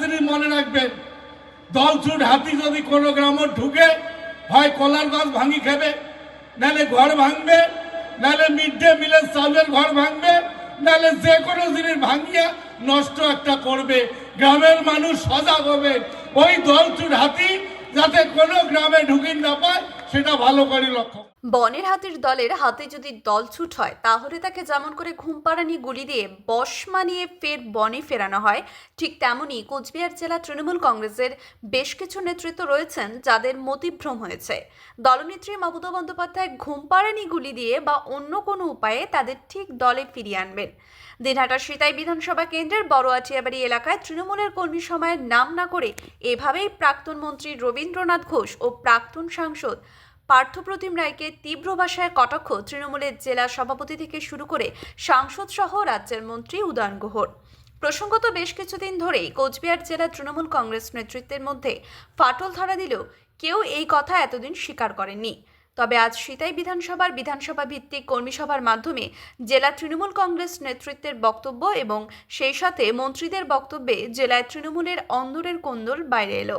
জিনিস মনে রাখবেন দলছুট হাতি যদি কোনো গ্রামে ঢুকে হয় কলার গাছ ভাঙি খাবে নাহলে ঘর ভাঙবে নাহলে মিড ডে মিলের চাউলের ঘর ভাঙবে নাহলে যে কোনো জিনিস ভাঙিয়া নষ্ট একটা করবে। গ্রামের মানুষ সজাগ হবে। ওই দলছুট হাতি যাতে কোনো গ্রামে ঢুকি না পায়, সেটা ভালো করে লক্ষ্য বনের হাতির দলের হাতে যদি দলছুট হয়, তাহলে তাকে যেমন করে ঘুমপাড়ানি গুলি দিয়ে বশ মানিয়ে ফের বনে ফেরানো হয়। ঠিক তেমনই কোচবিহার জেলা তৃণমূল কংগ্রেসের বেশ কিছু নেতৃত্ব রয়েছেন যাদের মতিভ্রম হয়েছে। দলনেত্রী মমতা বন্দ্যোপাধ্যায় ঘুমপাড়ানি গুলি দিয়ে বা অন্য কোনো উপায়ে তাদের ঠিক দলে ফিরিয়ে আনবেন। দিনহাটার সিতাই বিধানসভা কেন্দ্রের বড়োয়াটিয়াবাড়ি এলাকায় তৃণমূলের কর্মী সময়ের নাম না করে এভাবেই প্রাক্তন মন্ত্রী রবীন্দ্রনাথ ঘোষ ও প্রাক্তন সাংসদ পার্থপ্রতিম রায়কে তীব্র ভাষায় কটাক্ষ তৃণমূলের জেলা সভাপতি থেকে শুরু করে সাংসদ সহ রাজ্যের মন্ত্রী উদয়ন গুহর। প্রসঙ্গত বেশ কিছুদিন ধরেই কোচবিহার জেলা তৃণমূল কংগ্রেস নেতৃত্বের মধ্যে ফাটল ধরা দিলেও কেউ এই কথা এতদিন স্বীকার করেননি। তবে আজ সিতাই বিধানসভার বিধানসভা ভিত্তিক কর্মী সভার মাধ্যমে জেলা তৃণমূল কংগ্রেস নেতৃত্বের বক্তব্য এবং সেই সাথে মন্ত্রীদের বক্তব্যে জেলায় তৃণমূলের অন্দরের কোন্দল বাইরে এলো।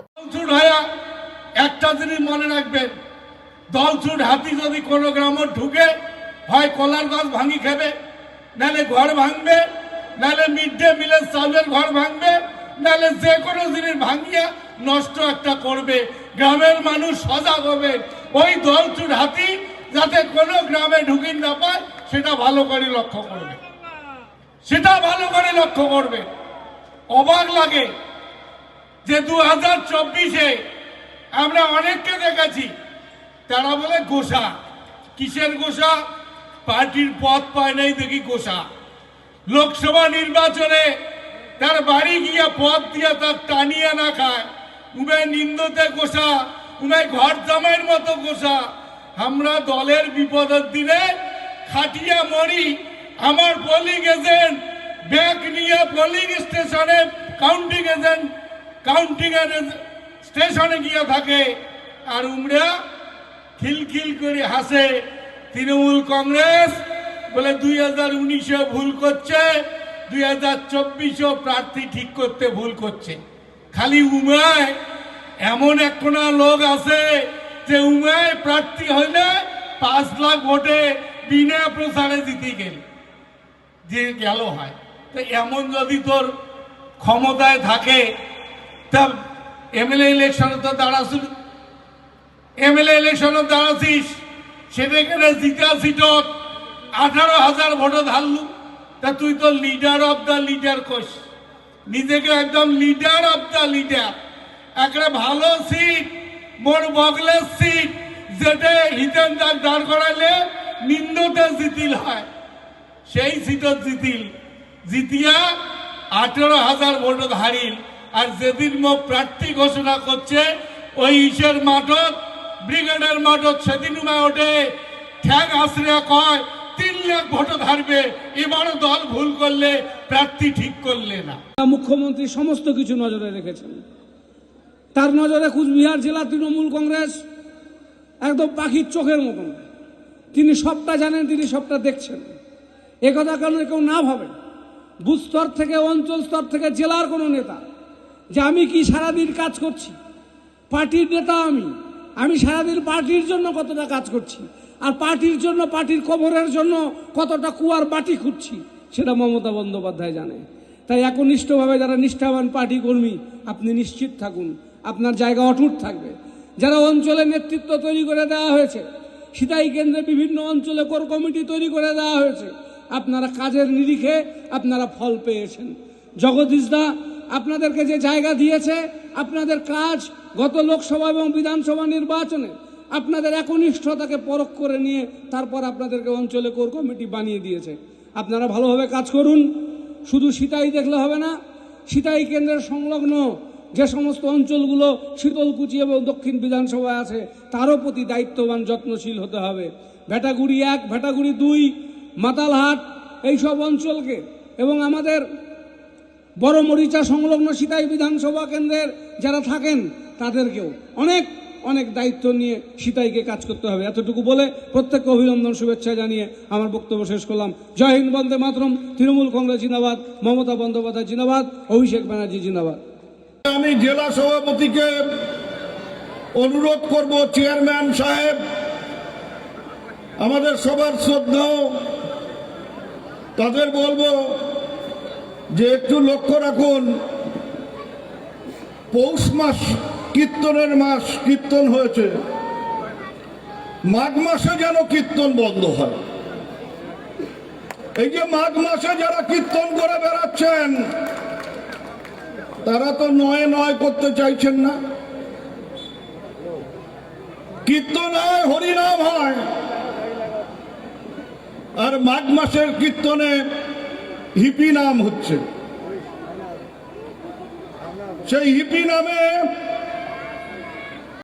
একটা জিনিস মনে রাখবেন দলছুট হাতি যদি কোনো গ্রামে ঢুকে, হয় কলার গাছ ভাঙি খাবে নাহলে ঘর ভাঙবে নাহলে মিড ডে মিলের চাউলের ঘর ভাঙবে নাহলে যে কোনো জিনিস ভাঙিয়া নষ্ট একটা করবে। গ্রামের মানুষ সজাগ হবে। ওই দলছুট হাতি যাতে কোনো গ্রামে ঢুকি না পায়, সেটা ভালো করে লক্ষ্য করবে। সেটা ভালো করে লক্ষ্য করবে। অবাক লাগে যে দু হাজার চব্বিশে আমরা অনেককে দেখেছি তারা বলে গোসা। কিসের গোসা? পার্টির পথ পায় নাই দেখি গোসা। লোকসভা নির্বাচনে তার বাড়ি গিয়া পথ দিয়ে তার টানিয়ে না খায়। উমে নিন্দতে গোসা উমে ঘর জামাইয়ের মতো গোসা। আমরা দলের বিপদের দিনে খাটিয়া মরি, আমার পোলিং এজেন্ট ব্যাগ নিয়ে পোলিং স্টেশনে কাউন্টিং এজেন্ট কাউন্টিং স্টেশনে গিয়ে থাকে। আর উমরা খিলখিল করে হাসে তৃণমূল কংগ্রেস, বলে দুই হাজার উনিশে ভুল করছে, দুই হাজার চব্বিশেও প্রার্থী ঠিক করতে ভুল করছে। খালি উমায় এমন একটা লোক আছে যে উমায় প্রার্থী হইলে পাঁচ লাখ ভোটে বিনা প্রচারে জিতে গেল, যে গেল হয়। তো এমন যদি তোর ক্ষমতায় থাকে, তা এমএলএ ইলেকশনে তো দাঁড়াছিল এমএলএ ইলেকশনে দাঁড়াছিস সেখানে জিতা সিটত আঠারো হাজার ভোটে ধারলু তা তুই তো লিডার অফ দ্য লিডার কোস নিজেকে একদম লিডার অফ দ্য লিডার একটা ভালো সিট মোর বগলের সিট যেটা হিতেন দাগ দাঁড় করাইলে নিম্নতে জিতিল হয়। সেই সিটত জিতিল। জিতিয়া আঠেরো হাজার ভোটত হারিল। আর যেদিন মোক প্রার্থী ঘোষণা করছে, ওই ইসের মাঠত ব্রিগেডের মাঠত সেদিন ওঠে। ঠ্যাং আশ্রয় কয়, তিন লাখ ভোটত হারবে। এবারও দল ভুল করলে প্রার্থী ঠিক করলে না। মুখ্যমন্ত্রী সমস্ত কিছু নজরে রেখেছেন। তার নজরে কুচবিহার জেলা তৃণমূল কংগ্রেস, একদম পাখির চোখের মতন। তিনি সবটা জানেন, তিনি সবটা দেখছেন। একথা কারণে কেউ না ভাবে? বুথ স্তর থেকে, অঞ্চল স্তর থেকে, জেলার কোনো নেতা যে আমি কি সারাদিন কাজ করছি? পার্টির নেতা আমি। আমি সারাদিন পার্টির জন্য কতটা কাজ করছি? আর পার্টির জন্য, পার্টির কবরের জন্য কতটা কুয়ার বাটি খুঁজছি? সেটা মমতা বন্দ্যোপাধ্যায় জানে। তাই একনিষ্ঠভাবে যারা নিষ্ঠাবান পার্টি কর্মী, আপনি নিশ্চিত থাকুন, আপনার জায়গা অটুট থাকবে। যারা অঞ্চলে নেতৃত্ব তৈরি করে দেওয়া হয়েছে, সিতাই কেন্দ্রে বিভিন্ন অঞ্চলে কোর কমিটি তৈরি করে দেওয়া হয়েছে, আপনারা কাজের নিরিখে আপনারা ফল পেয়েছেন। জগদীশ দা আপনাদেরকে যে জায়গা দিয়েছে, আপনাদের কাজ গত লোকসভা এবং বিধানসভা নির্বাচনে আপনাদের একনিষ্ঠতাকে পরখ করে নিয়ে তারপর আপনাদেরকে অঞ্চলে কোর কমিটি বানিয়ে দিয়েছে। আপনারা ভালোভাবে কাজ করুন। শুধু সিতাই দেখলে হবে না, সিতাই কেন্দ্রের সংলগ্ন যে সমস্ত অঞ্চলগুলো শীতলকুচি এবং দক্ষিণ বিধানসভায় আছে, তারও প্রতি দায়িত্ববান, যত্নশীল হতে হবে। ভেটাগুড়ি এক, ভেটাগুড়ি দুই, মাতালহাট, এইসব অঞ্চলকে এবং আমাদের বড় মরিচা সংলগ্ন সিতাই বিধানসভা কেন্দ্রের যারা থাকেন তাদেরকেও অনেক অনেক দায়িত্ব নিয়ে সীতাইকে কাজ করতে হবে। এতটুকু বলে প্রত্যেককে অভিনন্দন, শুভেচ্ছা জানিয়ে আমার বক্তব্য শেষ করলাম। জয় হিন্দ, বন্দে মাতরম। তৃণমূল কংগ্রেস জিন্দাবাদ, মমতা বন্দ্যোপাধ্যায় জিন্দাবাদ, অভিষেক ব্যানার্জি জিন্দাবাদ। আমি জেলা সভাপতিকে অনুরোধ করব, চেয়ারম্যান সাহেব, আমাদের সবার শ্রদ্ধা। তাদের বলব যে একটু লক্ষ্য রাখুন পৌষ মাস কীর্তনের মাস কীর্তন হয়েছে। মাঘ মাসে যেন কীর্তন বন্ধ হয়। এই যে মাঘ মাসে যারা কীর্তন করে বেড়াচ্ছেন, তারা তো নয় নয় করতে চাইছেন না। কীর্তন হয় হরিনাম হয়। আর মাঘ মাসের কীর্তনে হিপি নাম হচ্ছে। সেই হিপি নামে